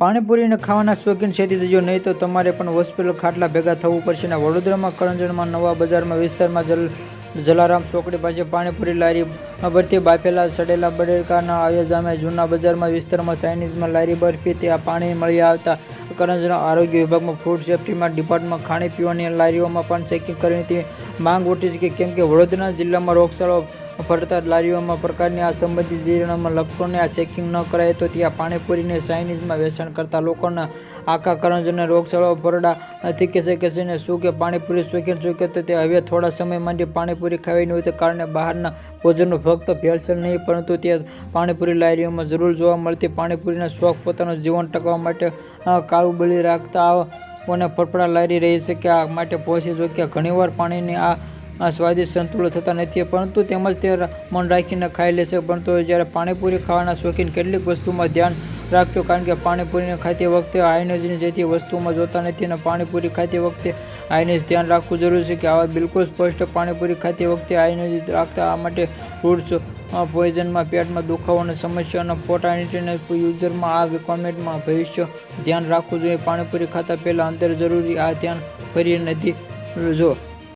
પાણીપુરીને ખાવાના શોખીન છેતી જજો નહીં તો તમારે પણ હોસ્પિટલ ખાટલા ભેગા થવું પડશે ને વડોદરામાં કરંજણમાં નવા બજારમાં વિસ્તારમાં જલ, જલારામ ચોકડી પાસે પાણીપુરી લારી ભરતી બાફેલા સડેલા આવ્યા જામે જૂના બજારમાં વિસ્તારમાં ચાઇનીઝમાં લારી બરફી ત્યાં પાણી મળી આવતા કરંજના આરોગ્ય વિભાગમાં ફૂડ સેફ્ટીમાં ડિપાર્ટમેન્ટ ખાણી પીવાની લારીઓમાં પણ ચેકિંગ કરવાની માંગ ઉઠી છે કેમ કે વડોદરા જિલ્લામાં રોગચાળો ફરતા લારીઓમાં પ્રકારની આ સંબંધિત જીર્ણમાં લખોને આ ચેકિંગ ન કરાય તો ત્યાં પાણીપુરીને ચાઇનીઝમાં વેચાણ કરતા લોકોના આખા કરંજોને રોગચાળો ફરડા નથી કે છે ને શું કે પાણીપુરી શોખીન શોખીન તો તે હવે થોડા સમય માટે પાણીપુરી ખાવી હોય તે કારણે બહારના ભોજનનું ફક્ત ભેળસેળ નહીં, પરંતુ તે પાણીપુરી લારીઓમાં જરૂર જોવા મળતી પાણીપુરીના શોખ પોતાનું જીવન ટકાવવા માટે કાળું બળી રાખતા અને ફફડા લારી રહી છે કે આ માટે પહોંચી કે ઘણીવાર પાણીની આ સ્વાદિષ્ટ સંતુલન થતા નથી, પરંતુ તેમજ તે મન રાખીને ખાઈ લેશે પરંતુ જ્યારે પાણીપુરી ખાવાના શોખીન કેટલીક વસ્તુમાં ધ્યાન રાખજો, કારણ કે પાણીપુરીને ખાતી વખતે આયોજન જેથી વસ્તુમાં જોતા નથી અને પાણીપુરી ખાતી વખતે આયોજન ધ્યાન રાખવું જરૂરી છે કે આવા બિલકુલ સ્પષ્ટ પાણીપુરી ખાતી વખતે આયોજન રાખતા આ માટે ફ્રૂટ્સ પોઈઝનમાં, પેટમાં દુખાવાનો સમસ્યા અને ફોટા ઇન્ટરનેટ યુઝરમાં આ કોમેન્ટમાં ભવિષ્ય ધ્યાન રાખવું જોઈએ. પાણીપુરી ખાતા પહેલાં અંતર જરૂરી આ ધ્યાન ફરી નથી. જો